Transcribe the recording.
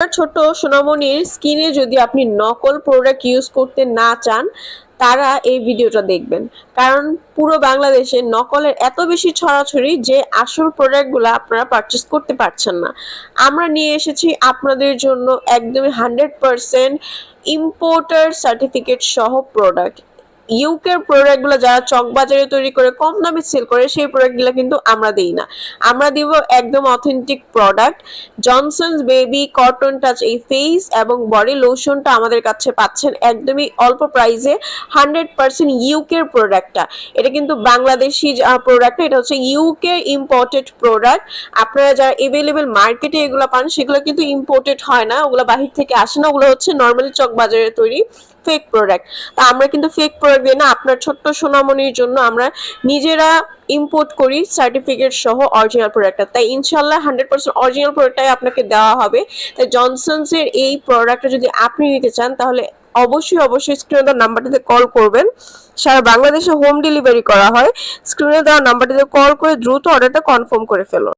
ছোট সোনামণির স্কিনে যদি আপনি নকল প্রোডাক্ট ইউজ করতে না চান, তারা এই ভিডিওটা দেখবেন। কারণ পুরো বাংলাদেশে নকলের এত বেশি ছড়াছড়ি যে আসল প্রোডাক্টগুলো আপনারা পারচেস করতে পারছেন না। আমরা নিয়ে এসেছি আপনাদের জন্য একদমই হান্ড্রেড পারসেন্ট ইম্পোর্টার সার্টিফিকেট সহ প্রোডাক্ট ইউকের প্রোডাক্টগুলো যারা চকবাজারে তৈরি করে, কম দামে সেল করে, সেই প্রোডাক্টগুলো কিন্তু আমরা দিই না। আমরা দিব একদম authentic product Johnson's baby cotton touch এই ফেস এবং বডি লোশনটা আমাদের কাছে পাচ্ছেন একদমই অল্প প্রাইসে হান্ড্রেড পার্সেন্ট ইউকের প্রোডাক্টটা এটা কিন্তু বাংলাদেশি প্রোডাক্ট এটা হচ্ছে ইউকে ইম্পোর্টেড প্রোডাক্ট আপনারা যারা এভেলেবেল মার্কেটে এগুলো পান, সেগুলো কিন্তু ইম্পোর্টেড হয় না, ওগুলো বাহির থেকে আসে না, ওগুলো হচ্ছে নর্মালি চক বাজারে তৈরি। ফেক প্রোডাক্ট তা আমরা কিন্তু ফেক প্রোডাক্ট দিই না, আপনার ছোট্ট সোনামণির জন্য আমরা নিজেরা ইম্পোর্ট করি সার্টিফিকেট সহ অরিজিনাল প্রোডাক্টটা তাই ইনশাল্লাহ হান্ড্রেড পার্সেন্ট অরিজিনাল প্রোডাক্টটাই আপনাকে দেওয়া হবে। তাই জনসনস এর এই প্রোডাক্টটা যদি আপনি নিতে চান, তাহলে অবশ্যই অবশ্যই স্ক্রিনে দেওয়া নাম্বারটিতে কল করবেন। সারা বাংলাদেশে হোম ডেলিভারি করা হয়। স্ক্রিনে দেওয়া নাম্বারটিতে কল করে দ্রুত অর্ডারটা কনফার্ম করে ফেলুন